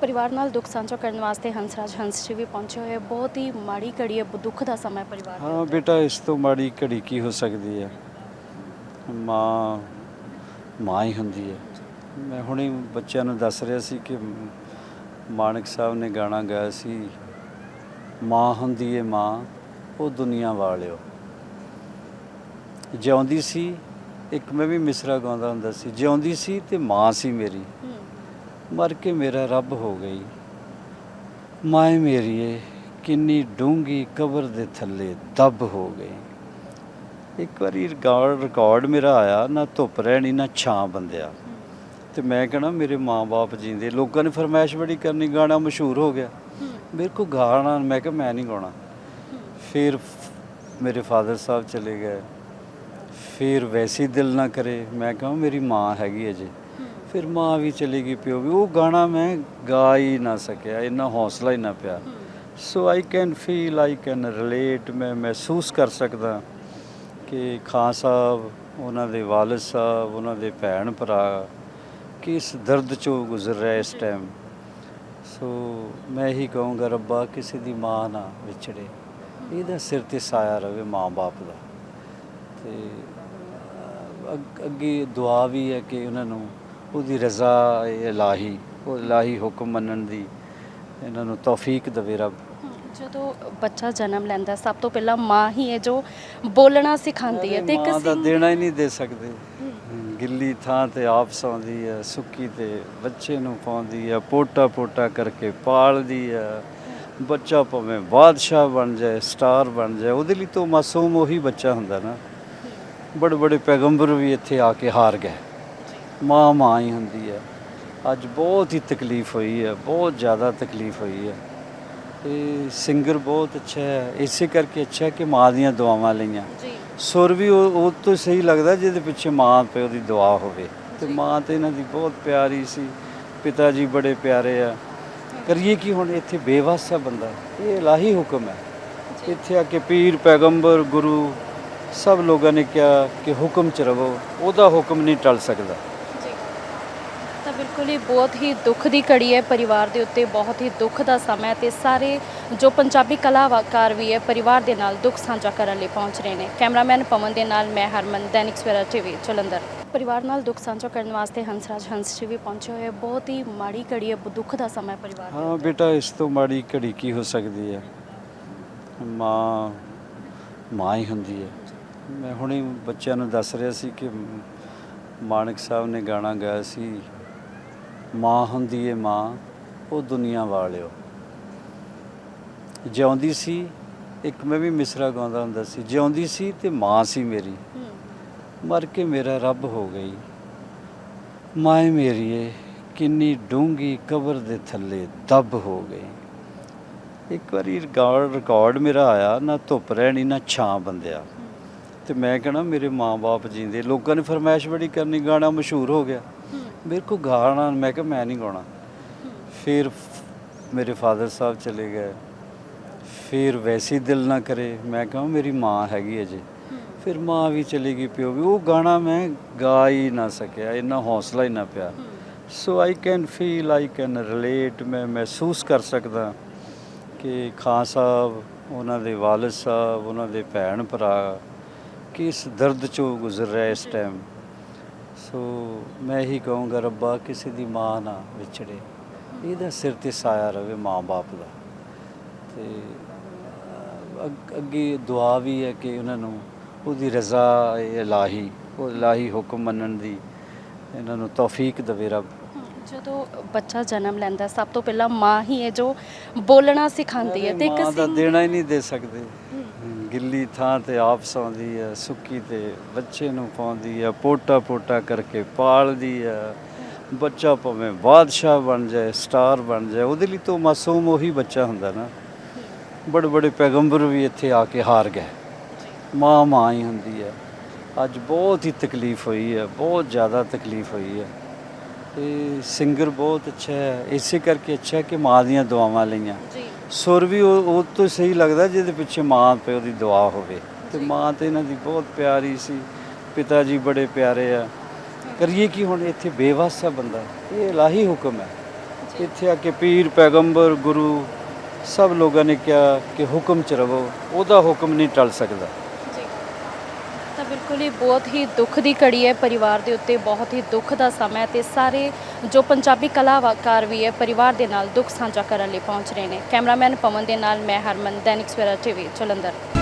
ਪਰਿਵਾਰ ਨਾਲ ਦੁੱਖ ਸਾਂਝਾ ਕਰਨ ਵਾਸਤੇ ਹੰਸਰਾਜ ਹੰਸ ਜੀ ਵੀ ਪਹੁੰਚੇ ਹੋਏ। ਬਹੁਤ ਹੀ ਮਾੜੀ ਘੜੀ ਹੈ ਦੁੱਖ ਦਾ ਸਮਾਂ ਹੈ ਪਰਿਵਾਰ ਦੇ ਹਾਂ। ਬੇਟਾ ਇਸ ਤੋਂ ਮਾੜੀ ਘੜੀ ਕੀ ਹੋ ਸਕਦੀ ਹੈ ਮਾਂ ਮਾਂ ਹੀ ਹੁੰਦੀ ਹੈ ਮੈਂ ਹੁਣੇ ਬੱਚਿਆਂ ਨੂੰ ਦੱਸ ਰਿਹਾ ਸੀ ਕਿ ਮਾਨਕ ਸਾਹਿਬ ਨੇ ਗਾਣਾ ਗਾਇਆ ਸੀ ਮਾਂ ਹੁੰਦੀ ਏ ਮਾਂ ਉਹ ਦੁਨੀਆ ਵਾਲਿਓ ਜਿਉਂਦੀ ਸੀ ਇੱਕ ਮੈਂ ਵੀ ਮਿਸਰਾ ਗਾਉਂਦਾ ਹੁੰਦਾ ਸੀ ਜਿਉਂਦੀ ਸੀ ਤੇ ਮਾਂ ਸੀ ਮੇਰੀ ਹੂੰ ਮਰ ਕੇ ਮੇਰਾ ਰੱਬ ਹੋ ਗਈ। ਮਾਏ ਮੇਰੀਏ, ਕਿੰਨੀ ਡੂੰਗੀ ਕਬਰ ਦੇ ਥੱਲੇ ਦੱਬ ਹੋ ਗਈ। ਇੱਕ ਵਾਰੀ ਰਿਕਾਰਡ ਰਿਕਾਰਡ ਮੇਰਾ ਆਇਆ, ਨਾ ਧੁੱਪ ਰਹਿਣੀ, ਨਾ ਛਾਂ ਬੰਦਿਆ। ਤੇ ਮੈਂ ਕਹਣਾ, ਮੇਰੇ ਮਾਂ-ਬਾਪ ਜੀਂਦੇ, ਲੋਕਾਂ ਨੇ ਫਰਮਾਇਸ਼ ਬੜੀ ਕਰਨੀ, ਗਾਣਾ ਮਸ਼ਹੂਰ ਹੋ ਗਿਆ। ਮੇਰੇ ਕੋ ਗਾਣਾ ਮੈਂ ਕਿਹਾ ਮੈਂ ਨਹੀਂ ਗਾਉਣਾ। ਫਿਰ ਮੇਰੇ ਫਾਦਰ ਸਾਹਿਬ ਚਲੇ ਗਏ। ਫਿਰ ਵੈਸੀ ਦਿਲ ਨਾ ਕਰੇ। ਮੈਂ ਕਹਾਂ ਮੇਰੀ ਮਾਂ ਹੈਗੀ ਅਜੇ। ਫਿਰ ਮਾਂ ਵੀ ਚਲੀ ਗਈ ਪਿਓ ਵੀ। ਉਹ ਗਾਣਾ ਮੈਂ ਗਾ ਹੀ ਨਾ ਸਕਿਆ, ਇੰਨਾ ਹੌਸਲਾ ਹੀ ਨਾ ਪਿਆ। So I can feel I can relate ਮੈਂ ਮਹਿਸੂਸ ਕਰ ਸਕਦਾ ਕਿ ਖਾਨ ਸਾਹਿਬ, ਉਹਨਾਂ ਦੇ ਵਾਲਿਦ ਸਾਹਿਬ, ਉਹਨਾਂ ਦੇ ਭੈਣ ਭਰਾ ਕਿਸ ਦਰਦ ਚੋਂ ਗੁਜ਼ਰ ਰਿਹਾ ਇਸ ਟਾਈਮ ਸੋ ਮੈਂ ਇਹੀ ਕਹੂੰਗਾ, ਰੱਬਾ ਕਿਸੇ ਦੀ ਮਾਂ ਨਾ ਵਿਛੜੇ। ਇਹਦਾ ਸਿਰ ਤੇ ਸਾਇਆ ਰਵੇ ਮਾਂ-ਬਾਪ ਦਾ। ਤੇ ਅੱਗੇ ਦੁਆ ਵੀ ਹੈ ਕਿ ਉਹਨਾਂ ਨੂੰ ਉਹਦੀ ਰਜ਼ਾ ਇਲਾਹੀ ਉਹ ਇਲਾਹੀ ਹੁਕਮ ਮੰਨਣ ਦੀ ਇਹਨਾਂ ਨੂੰ ਤੌਫੀਕ ਦੇਵੇ ਰੱਬ। ਜਦੋਂ ਬੱਚਾ ਜਨਮ ਲੈਂਦਾ ਸਭ ਤੋਂ ਪਹਿਲਾਂ ਮਾਂ ਹੀ ਹੈ ਜੋ ਬੋਲਣਾ ਸਿਖਾਉਂਦੀ ਹੈ ਤੇ ਇੱਕ ਮਾਂ ਦਾ ਦੇਣਾ ਹੀ ਨਹੀਂ ਦੇ ਸਕਦੇ। ਗਿੱਲੀ ਥਾਂ ਤੇ ਆਪ ਸੌਂਦੀ ਹੈ ਸੁੱਕੀ ਤੇ ਬੱਚੇ ਨੂੰ ਪਾਉਂਦੀ ਹੈ ਪੋਟਾ ਪੋਟਾ ਕਰਕੇ ਪਾਲਦੀ ਹੈ। ਬੱਚਾ ਭਾਵੇਂ ਬਾਦਸ਼ਾਹ ਬਣ ਜਾਏ ਸਟਾਰ ਬਣ ਜਾਏ ਉਹਦੇ ਲਈ ਤਾਂ ਮਾਸੂਮ ਉਹੀ ਬੱਚਾ ਹੁੰਦਾ ਨਾ। ਬੜੇ ਬੜੇ ਪੈਗੰਬਰ ਵੀ ਇੱਥੇ ਆ ਕੇ ਹਾਰ ਗਏ। ਮਾਂ ਮਾਂ ਹੀ ਹੁੰਦੀ ਹੈ। ਅੱਜ ਬਹੁਤ ਹੀ ਤਕਲੀਫ ਹੋਈ ਹੈ ਬਹੁਤ ਜ਼ਿਆਦਾ ਤਕਲੀਫ ਹੋਈ ਹੈ। ਤੇ ਸਿੰਗਰ ਬਹੁਤ ਅੱਛਾ ਹੈ ਇਸੇ ਕਰਕੇ ਅੱਛਾ ਹੈ ਕਿ ਮਾਂ ਦੀਆਂ ਦੁਆਵਾਂ ਲਈਆਂ। ਜੀ। ਸੁਰ ਵੀ ਉਹ ਉਹ ਤੋਂ ਸਹੀ ਲੱਗਦਾ ਜਿਹਦੇ ਪਿੱਛੇ ਮਾਂ ਪਿਓ ਦੀ ਦੁਆ ਹੋਵੇ। ਤੇ ਮਾਂ ਤੇ ਇਹਨਾਂ ਦੀ ਬਹੁਤ ਪਿਆਰੀ ਸੀ ਪਿਤਾ ਜੀ ਬੜੇ ਪਿਆਰੇ ਆ। ਕਰੀਏ ਕੀ ਹੁਣ ਇੱਥੇ ਬੇਵਸ ਆ ਬੰਦਾ ਇਹ ਇਲਾਹੀ ਹੁਕਮ ਹੈ। ਇੱਥੇ ਆ ਕੇ ਪੀਰ ਪੈਗੰਬਰ ਗੁਰੂ ਸਭ ਲੋਕਾਂ ਨੇ ਕਿਹਾ ਕਿ ਹੁਕਮ ਚ ਰਵੋ ਉਹਦਾ ਹੁਕਮ ਨਹੀਂ ਟਲ ਸਕਦਾ। ਬਿਲਕੁਲ ਹੀ ਬਹੁਤ ਹੀ ਦੁੱਖ ਦੀ ਘੜੀ ਹੈ। ਪਰਿਵਾਰ ਦੇ ਉੱਤੇ ਬਹੁਤ ਹੀ ਦੁੱਖ ਦਾ ਸਮਾਂ ਹੈ ਤੇ ਸਾਰੇ ਜੋ ਪੰਜਾਬੀ ਕਲਾਕਾਰ ਵੀ ਹੈ ਪਰਿਵਾਰ ਦੇ ਨਾਲ ਦੁੱਖ ਸਾਂਝਾ ਕਰਨ ਲਈ ਪਹੁੰਚ ਰਹੇ ਨੇ। ਕੈਮਰਾਮੈਨ ਪਵਨ ਦੇ ਨਾਲ ਮੈਂ ਹਰਮਨ ਦੈਨਿਕ ਸਵੇਰਾ ਟੀਵੀ ਜਲੰਧਰ। ਪਰਿਵਾਰ ਨਾਲ ਦੁੱਖ ਸਾਂਝਾ ਕਰਨ ਵਾਸਤੇ ਹੰਸਰਾਜ ਹੰਸ ਜੀ ਵੀ ਪਹੁੰਚੇ ਹੋਏ। ਬਹੁਤ ਹੀ ਮਾੜੀ ਘੜੀ ਹੈ ਦੁੱਖ ਦਾ ਸਮਾਂ ਹੈ ਪਰਿਵਾਰ ਹਾਂ। ਬੇਟਾ ਇਸ ਤੋਂ ਮਾੜੀ ਘੜੀ ਕੀ ਹੋ ਸਕਦੀ ਹੈ? ਮਾਂ ਮਾਂ ਹੀ ਹੁੰਦੀ ਹੈ। ਮੈਂ ਹੁਣੇ ਬੱਚਿਆਂ ਨੂੰ ਦੱਸ ਰਿਹਾ ਸੀ ਕਿ ਮਾਨਕ ਸਾਹਿਬ ਨੇ ਗਾਣਾ ਗਾਇਆ ਸੀ। ਮਾਂ ਹੁੰਦੀ ਏ ਮਾਂ, ਉਹ ਦੁਨੀਆ ਵਾਲਿਓ। ਜਿਉਂਦੀ ਸੀ, ਇੱਕ ਮੈਂ ਵੀ ਮਿਸਰਾ ਗਾਉਂਦਾ ਹੁੰਦਾ ਸੀ। ਜਿਉਂਦੀ ਸੀ ਤੇ ਮਾਂ ਸੀ ਮੇਰੀ। ਮਰ ਕੇ ਮੇਰਾ ਰੱਬ ਹੋ ਗਈ। ਮਾਏ ਮੇਰੀਏ ਕਿੰਨੀ ਡੂੰਗੀ ਕਬਰ ਦੇ ਥੱਲੇ ਦੱਬ ਹੋ ਗਈ। ਇੱਕ ਵਾਰੀ ਰਿਕਾਰਡ ਰਿਕਾਰਡ ਮੇਰਾ ਆਇਆ, ਨਾ ਧੁੱਪ ਰਹਿਣੀ, ਨਾ ਛਾਂ ਬੰਦਿਆ। ਤੇ ਮੈਂ ਕਹਣਾ, ਮੇਰੇ ਮਾਂ-ਬਾਪ ਜੀਂਦੇ ਲੋਕਾਂ ਨੇ ਫਰਮਾਇਸ਼ ਬੜੀ ਕਰਨੀ, ਗਾਣਾ ਮਸ਼ਹੂਰ ਹੋ ਗਿਆ। ਮੇਰੇ ਕੋ ਗਾਣਾ ਮੈਂ ਕਿਹਾ ਮੈਂ ਨਹੀਂ ਗਾਉਣਾ। ਫਿਰ ਫ- ਮੇਰੇ ਫਾਦਰ ਸਾਹਿਬ ਚਲੇ ਗਏ। ਫਿਰ ਵੈਸੀ ਦਿਲ ਨਾ ਕਰੇ। ਮੈਂ ਕਹਾਂ ਮੇਰੀ ਮਾਂ ਹੈਗੀ ਅਜੇ ਹੂੰ, ਫਿਰ ਮਾਂ ਵੀ ਚਲੀ ਗਈ ਪਿਓ ਵੀ। ਉਹ ਗਾਣਾ ਮੈਂ ਗਾ ਹੀ ਨਾ ਸਕਿਆ। ਇੰਨਾ ਹੌਸਲਾ ਹੀ ਨਾ ਪਿਆ। So I can feel I can relate ਮੈਂ ਮਹਿਸੂਸ ਕਰ ਸਕਦਾ ਕਿ ਖਾਨ ਸਾਹਿਬ ਉਹਨਾਂ ਦੇ ਵਾਲਿਦ ਸਾਹਿਬ ਉਹਨਾਂ ਦੇ ਭੈਣ ਭਰਾ ਕਿਸ ਦਰਦ ਚੋਂ ਗੁਜ਼ਰ ਰਿਹਾ ਇਸ ਟਾਈਮ ਸੋ ਮੈਂ ਇਹੀ ਕਹੂੰਗਾ ਰੱਬਾ ਕਿਸੇ ਦੀ ਮਾਂ ਨਾ ਵਿਛੜੇ। ਇਹਦਾ ਸਿਰ ਤੇ ਸਾਇਆ ਰਵੇ ਮਾਂ-ਬਾਪ ਦਾ। ਤੇ ਅੱਗ- ਦੁਆ ਵੀ ਹੈ ਕਿ ਉਹਨਾਂ ਨੂੰ ਉਹਦੀ ਰਜ਼ਾ ਇਲਾਹੀ ਉਹ ਇਲਾਹੀ ਹੁਕਮ ਮੰਨਣ ਦੀ ਇਹਨਾਂ ਨੂੰ ਤੌਫੀਕ ਦੇਵੇ ਰੱਬ। ਹੂੰ। ਜਦੋਂ ਬੱਚਾ ਜਨਮ ਲੈਂਦਾ ਸਭ ਤੋਂ ਪਹਿਲਾਂ ਮਾਂ ਹੀ ਹੈ ਜੋ ਬੋਲਣਾ ਸਿਖਾਉਂਦੀ ਹੈ। ਤੇ ਦਾ ਸਿੰਘ- ਦੇਣਾ ਹੀ ਨਹੀਂ ਦੇ ਸਕਦੇ। ਹੂੰ, ਗਿੱਲੀ ਥਾਂ ਤੇ ਆਪ ਸੌਂਦੀ ਹੈ, ਸੁੱਕੀ ਤੇ ਬੱਚੇ ਨੂੰ ਪਾਉਂਦੀ ਹੈ, ਪੋਟਾ ਪੋਟਾ ਕਰਕੇ ਪਾਲਦੀ ਹੈ। ਬੱਚਾ ਭਾਵੇਂ ਬਾਦਸ਼ਾਹ ਬਣ ਜਾਏ, ਸਟਾਰ ਬਣ ਜਾਏ, ਉਹਦੇ ਲਈ ਤਾਂ ਮਾਸੂਮ ਉਹੀ ਬੱਚਾ ਹੁੰਦਾ ਨਾ। ਬੜੇ ਬੜੇ ਪੈਗੰਬਰ ਵੀ ਇੱਥੇ ਆ ਕੇ ਹਾਰ ਗਏ। ਮਾਂ ਮਾਂ ਹੀ ਹੁੰਦੀ ਹੈ। ਅੱਜ ਬਹੁਤ ਹੀ ਤਕਲੀਫ ਹੋਈ ਹੈ, ਬਹੁਤ ਜ਼ਿਆਦਾ ਤਕਲੀਫ ਹੋਈ ਹੈ। ਤੇ ਸਿੰਗਰ ਬਹੁਤ ਅੱਛਾ ਹੈ। ਇਸੇ ਕਰਕੇ ਅੱਛਾ ਹੈ ਕਿ ਮਾਂ ਦੀਆਂ ਦੁਆਵਾਂ ਲਈਆਂ। ਜੀ। ਸੁਰ ਵੀ ਉਹ ਉਹ ਤੋਂ ਸਹੀ ਲੱਗਦਾ ਜਿਹਦੇ ਪਿੱਛੇ ਮਾਂ ਪਿਓ ਦੀ ਦੁਆ ਹੋਵੇ। ਤੇ ਮਾਂ ਤੇ ਇਹਨਾਂ ਦੀ ਬਹੁਤ ਪਿਆਰੀ ਸੀ। ਪਿਤਾ ਜੀ ਬੜੇ ਪਿਆਰੇ ਆ। ਕਰੀਏ ਕੀ ਹੁਣ ਇੱਥੇ ਬੇਵਸ ਬੰਦਾ? ਇਹ ਇਲਾਹੀ ਹੁਕਮ ਹੈ। ਇੱਥੇ ਆ ਕੇ ਪੀਰ ਪੈਗੰਬਰ ਗੁਰੂ ਸਭ ਲੋਕਾਂ ਨੇ ਕਿਹਾ ਕਿ ਹੁਕਮ ਚ ਰਵੋ। ਉਹਦਾ ਹੁਕਮ ਨਹੀਂ ਟਲ ਸਕਦਾ। ਬਿਲਕੁਲ ਹੀ ਬਹੁਤ ਹੀ ਦੁੱਖ ਦੀ ਘੜੀ ਹੈ। ਪਰਿਵਾਰ ਦੇ ਉੱਤੇ ਬਹੁਤ ਹੀ ਦੁੱਖ ਦਾ ਸਮਾਂ ਹੈ ਤੇ ਸਾਰੇ ਜੋ ਪੰਜਾਬੀ ਕਲਾਕਾਰ ਵੀ ਹੈ, ਪਰਿਵਾਰ ਦੇ ਨਾਲ ਦੁੱਖ ਸਾਂਝਾ ਕਰਨ ਲਈ ਪਹੁੰਚ ਰਹੇ ਨੇ। ਕੈਮਰਾਮੈਨ ਪਵਨ ਦੇ ਨਾਲ ਮੈਂ ਹਰਮਨ, ਦੈਨਿਕ ਸਵੇਰਾ ਟੀਵੀ, ਜਲੰਧਰ।